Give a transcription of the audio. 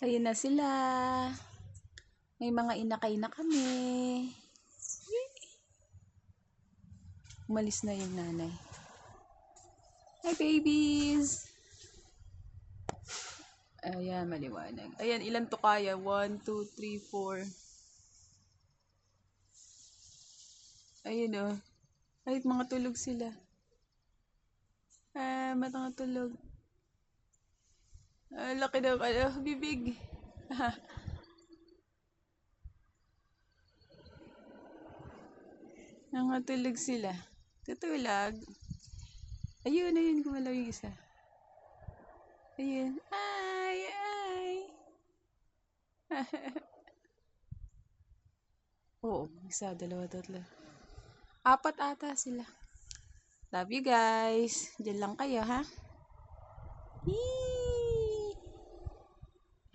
Ayun na sila. May mga inakay na kami. Umalis na yung nanay. Hi, babies! Ayan, maliwanag. Ayan, ilan to kaya? 1, 2, 3, 4. Ayun o. Oh. Ay, mga tulog sila. Ah, mga tulog. Ah, laki ng ano, bibig. Nangatulog sila. Tutulog. Ayun, ayun, gumalaw yung isa. Ayun. Ay, ay. Oo, isa, dalawa, tatlo. Apat ata sila. Love you guys. Diyan lang kayo, ha? Yee!